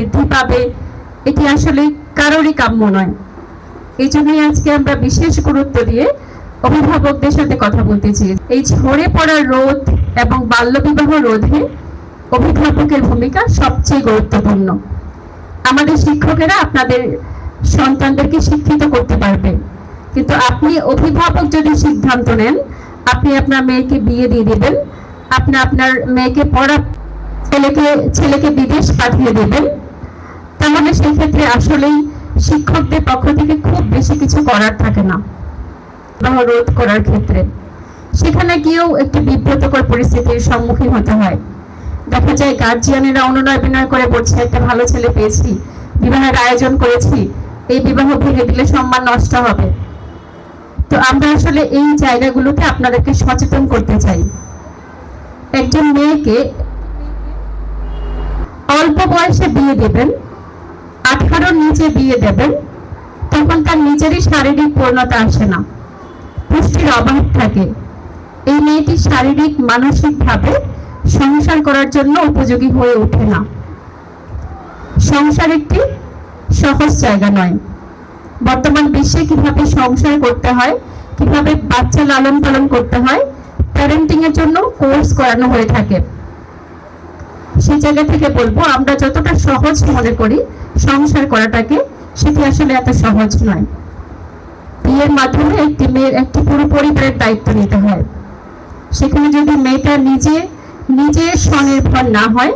বৃদ্ধি পাবে, এটি আসলে কারোরই কাম্য নয়। এই জন্যই আজকে আমরা বিশেষ গুরুত্ব দিয়ে অভিভাবকদের সাথে কথা বলতে চেয়ে এই ঝরে পড়া রোধ এবং বাল্যবিবাহ রোধে অভিভাবকের ভূমিকা সবচেয়ে গুরুত্বপূর্ণ। আমাদের শিক্ষকেরা আপনাদের সন্তানদেরকে শিক্ষিত করতে পারবে। কিন্তু আপনি অভিভাবক যদি সিদ্ধান্ত নেন, আপনি আপনার মেয়েকে বিয়ে দিয়ে দিবেন, আপনি আপনার মেয়েকে পড়া, ছেলেকে ছেলেকে বিদেশ পাঠিয়ে দেবেন তাহলে সেক্ষেত্রে আসলেই শিক্ষকদের পক্ষ থেকে খুব বেশি কিছু করার থাকে না রোধ করার ক্ষেত্রে। সেখানে গিয়েও একটি বিব্রতকর পরিস্থিতির সম্মুখীন হতে হয়। দেখা যায় গার্জিয়ানেরা অনুনয় বিনয় করে বলছে, একটা ভালো ছেলে পেয়েছি, বিবাহের আয়োজন করেছি, এই বিবাহ ভেঙে দিলে সম্মান নষ্ট হবে। তো আমরা আসলে এই জায়গাগুলোতে আপনাদেরকে সচেতন করতে চাই। একজন মেয়েকে অল্প বয়সে বিয়ে দেবেন আঠারোর নিচে বিয়ে দেবেন তখন তার নিজেরই শারীরিক পূর্ণতা আসে না। পুষ্টির অভাব থাকে। এই মেয়েটি শারীরিক, মানসিকভাবে সংসার করার জন্য উপযোগী হয়ে ওঠে না। সংসার একটি সহজ জায়গা নয়। বর্তমান বিশ্বে কীভাবে সংসার করতে হয়, কীভাবে বাচ্চা লালন পালন করতে হয় প্যারেন্টিং এর জন্য কোর্স করানো হয়ে থাকে। সেই জায়গা থেকে বলব, আমরা যতটা সহজ মনে করি সংসার করাটাকে, সেটি আসলে এত সহজ নয়। বিয়ের মাধ্যমে একটি মেয়ের, একটি পুরো পরিবারের দায়িত্ব নিতে হয়। সেখানে যদি মেয়েটা নিজে নিজে স্বনির্ভর না হয়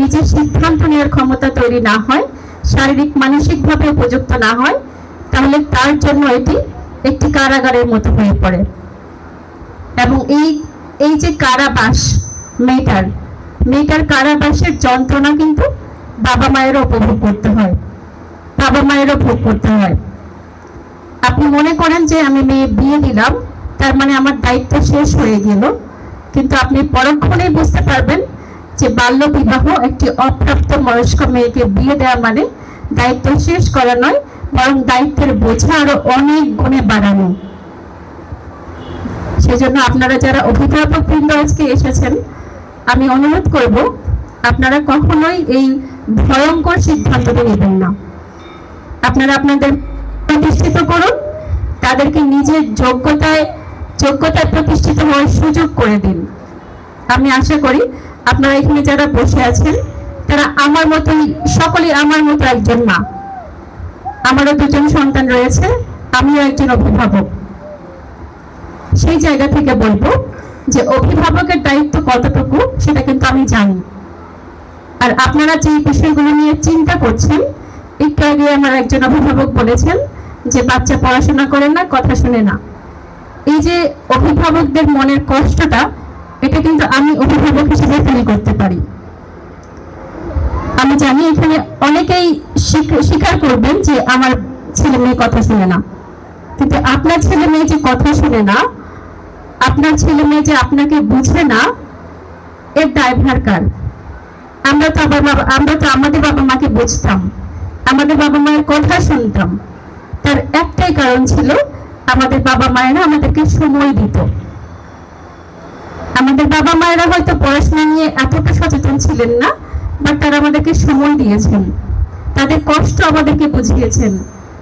নিজের সিদ্ধান্ত নেওয়ার ক্ষমতা তৈরি না হয়, শারীরিক, মানসিকভাবে উপযুক্ত না হয়, তাহলে তার জন্য এটি একটি কারাগারের মতো হয়ে পড়ে। এবং এই এই যে কারাবাস মেয়েটার মেয়েটার কারাবাসের যন্ত্রণা কিন্তু বাবা মায়েরও উপভোগ করতে হয়। বাবা মায়েরও ভোগ করতে হয়। আপনি মনে করেন যে আমি মেয়ে বিয়ে দিলাম, তার মানে আমার দায়িত্ব শেষ হয়ে গেল। কিন্তু আপনি পরক্ষণেই বুঝতে পারবেন যে বাল্য বিবাহ একটি অপ্রাপ্ত বয়স্ক মেয়েকে বিয়ে দেওয়া মানে দায়িত্ব শেষ করা নয়, বরং দায়িত্বের বোঝা আরও অনেক গুণে বাড়ানো। সেজন্য আপনারা যারা অভিভাবক বৃন্দ আজকে এসেছেন আমি অনুরোধ করব, আপনারা কখনোই এই ভয়ঙ্কর সিদ্ধান্তটি নেবেন না। আপনারা আপনাদের প্রতিষ্ঠিত করুন, তাদেরকে নিজের যোগ্যতায় যোগ্যতায় প্রতিষ্ঠিত হওয়ার সুযোগ করে দিন। আমি আশা করি আপনারা এখানে যারা বসে আছেন, তারা আমার মতোই, সকলেই আমার মতো একজন মা। আমারও দুজন সন্তান রয়েছে, আমিও একজন অভিভাবক। সেই জায়গা থেকে বলব যে অভিভাবকের দায়িত্ব কতটুকু, সেটা কিন্তু আমি জানি। আর আপনারা যে বিষয়গুলো নিয়ে চিন্তা করছেন, একটু আগে আমার একজন অভিভাবক বলেছেন যে বাচ্চা পড়াশোনা করে না, কথা শুনে না। এই যে অভিভাবকদের মনের কষ্টটা, এটা কিন্তু আমি অভিভাবক হিসেবে ফিল করতে পারি। আমি জানি এখানে অনেকেই স্বীক- স্বীকার করবেন যে আমার ছেলে মেয়ে কথা শুনে না। কিন্তু আপনার ছেলে মেয়ে যে কথা শুনে না আপনার ছেলে মেয়ে যে আপনাকে বুঝে না, এর দায়ভার কার? আমরা তো আবার আমরা তো আমাদের বাবা মাকে বুঝতাম। আমাদের বাবা মায়ের কথা শুনতাম। তার একটাই কারণ ছিল, আমাদের বাবা মায়েরা আমাদেরকে সময় দিত। আমাদের বাবা মায়েরা হয়তো পড়াশোনা নিয়ে এতটা সচেতন ছিলেন না বাট তারা আমাদেরকে সময় দিয়েছেন। তাদের কষ্ট আমাদেরকে বুঝিয়েছেন।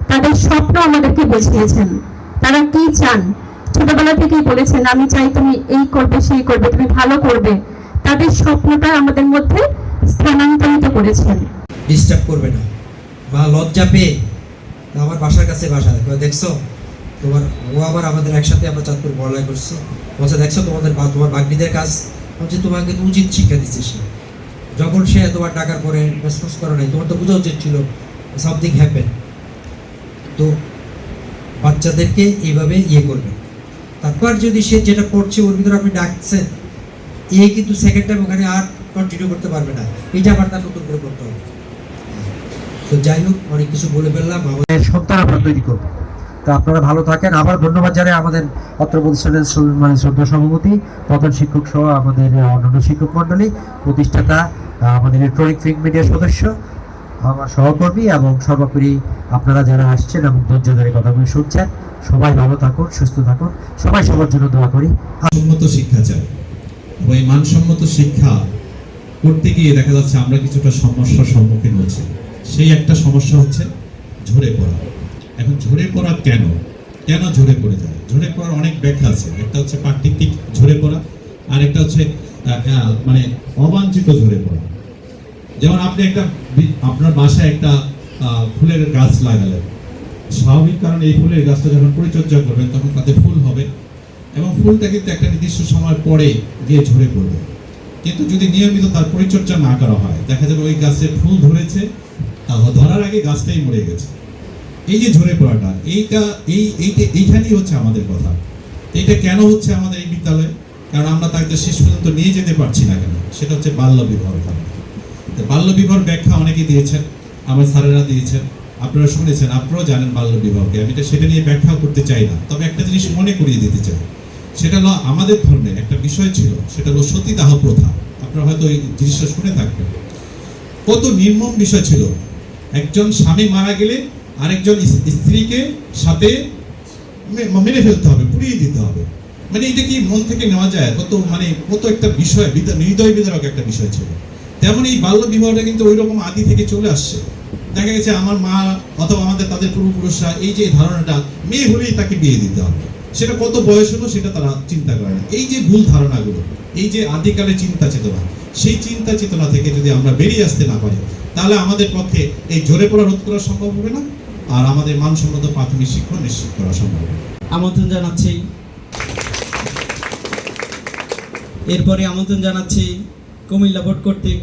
তাদের স্বপ্ন আমাদেরকে বুঝিয়েছেন। তারা কি চান? ছোটবেলা থেকেই বলেছেন, আমি চাই তুমি এই করবে, সেই করবে, তুমি ভালো করবে। তাদের স্বপ্নটা আমাদের মধ্যে স্থানান্তরিত করেছেন। ডিস্টার্ব করবে না। মা লজ্জা পেয়ে আমার বাসার কাছে বাসা। দেখছ? তোমার ও আবার আমাদের একসাথে আমরা চাঁদপুর পড়ালেখা করছি। বলছে, দেখছ তোমাদের তোমার বাগ্নিদের কাজ? বলছে, তোমাকে উচিত শিক্ষা দিচ্ছে সে যখন সে তোমার টাকার পরে রেসপন্স করে নাই, তোমার তো বোঝা উচিত ছিল সামথিং হ্যাপেন তো বাচ্চাদেরকে এইভাবে ইয়ে করবে। তারপর যদি সে যেটা পড়ছে ওর ভিতরে আপনি ডাকছেন এ কিন্তু সেকেন্ড টাইম ওখানে আর কন্টিনিউ করতে পারবে না। এটা আবার তার নতুন করে করতে হবে। তো যাই হোক, অনেক কিছু বলে ফেললাম। আমাদের সন্তান আমরা তৈরি করব। তো আপনারা ভালো থাকেন। আবার ধন্যবাদ জানাই আমাদের অত্র প্রতিষ্ঠানের মানে শ্রদ্ধা সভাপতি, প্রধান শিক্ষক সহ আমাদের অন্যান্য শিক্ষক মন্ডলী প্রতিষ্ঠাতা আমাদের ইলেকট্রনিক প্রিন্ট মিডিয়ার সদস্য আমার সহকর্মী এবং সর্বোপরি আপনারা যারা আসছেন এবং ধৈর্য ধরে কথাগুলো শুনছেন, সবাই ভালো থাকুন, সুস্থ থাকুন। সবাই সবার জন্য দোয়া করি। মানসম্মত শিক্ষা চাই। এবং এই মানসম্মত শিক্ষা করতে গিয়ে দেখা যাচ্ছে আমরা কিছুটা সমস্যার সম্মুখীন হচ্ছি। সেই একটা সমস্যা হচ্ছে ঝরে পড়া। এখন ঝরে পড়া কেন? কেন ঝরে পড়ে যায়? ঝরে পড়ার অনেক ব্যাখ্যা আছে। একটা হচ্ছে প্রাকৃতিক ঝরে পড়া আর একটা হচ্ছে মানে অবাঞ্ছিত ঝরে পড়া। যেমন আপনি একটা আপনার বাসায় একটা ফুলের গাছ লাগালেন। স্বাভাবিক কারণে এই ফুলের গাছটা যখন পরিচর্যা করবেন, তখন তাতে ফুল হবে এবং ফুলটা কিন্তু একটা নির্দিষ্ট সময় পরে গিয়ে ঝরে পড়বে। কিন্তু যদি নিয়মিত তার পরিচর্যা না করা হয়, দেখা যাবে ওই গাছে ফুল ধরেছে ধরার আগে গাছটাই মরে গেছে। এই যে ঝরে পড়াটা, এইটা, এই, এইটা, এইখানেই হচ্ছে আমাদের কথা। এইটা কেন হচ্ছে আমাদের এই বিদ্যালয়ে? কারণ আমরা তাকে শেষ পর্যন্ত নিয়ে যেতে পারছি না কেন? সেটা হচ্ছে বাল্য বিবাহের কারণে। তো বাল্য বিবাহের ব্যাখ্যা অনেকেই দিয়েছেন, আমার স্যারেরা দিয়েছেন, আপনারা শুনেছেন, আপনারাও জানেন বাল্য বিবাহকে আমি এটা সেটা নিয়ে ব্যাখ্যা করতে চাই না, তবে একটা জিনিস মনে করিয়ে দিতে চাই। সেটা হলো আমাদের ধর্মে একটা বিষয় ছিল, সেটা হলো সতীদাহ প্রথা। আপনারা হয়তো এই জিনিসটা শুনে থাকবেন। কত নির্মম বিষয় ছিল। একজন স্বামী মারা গেলে আরেকজন স্ত্রীকে সাথে মেনে ফেলতে হবে, পুড়িয়ে দিতে হবে। মানে এটা কি মন থেকে নেওয়া যায়? কত মানে কত একটা বিষয় হৃদয় বিদারক একটা বিষয় ছিল। তেমন এই বাল্য বিবাহটা কিন্তু ওই রকম আদি থেকে চলে আসছে। দেখা গেছে আমার মা অথবা আমাদের তাদের পূর্বপুরুষরা এই যে ধারণাটা, মেয়ে হলেই তাকে বিয়ে দিতে হবে। সেটা কত বয়স হলো সেটা তারা চিন্তা করে না। এই যে ভুল ধারণাগুলো, এই যে আদিকালে চিন্তা চেতনা, সেই চিন্তা চেতনা থেকে যদি আমরা বেরিয়ে আসতে না পারি, তাহলে আমাদের পক্ষে এই জোরে পড়া রোধ করা সম্ভব হবে না, আর আমাদের মানসম্মত প্রাথমিক শিক্ষা নিশ্চিত করা সম্ভব আমন্ত্রণ জানাচ্ছি। এরপরে আমন্ত্রণ জানাচ্ছি কুমিল্লা বোর্ড কর্তৃক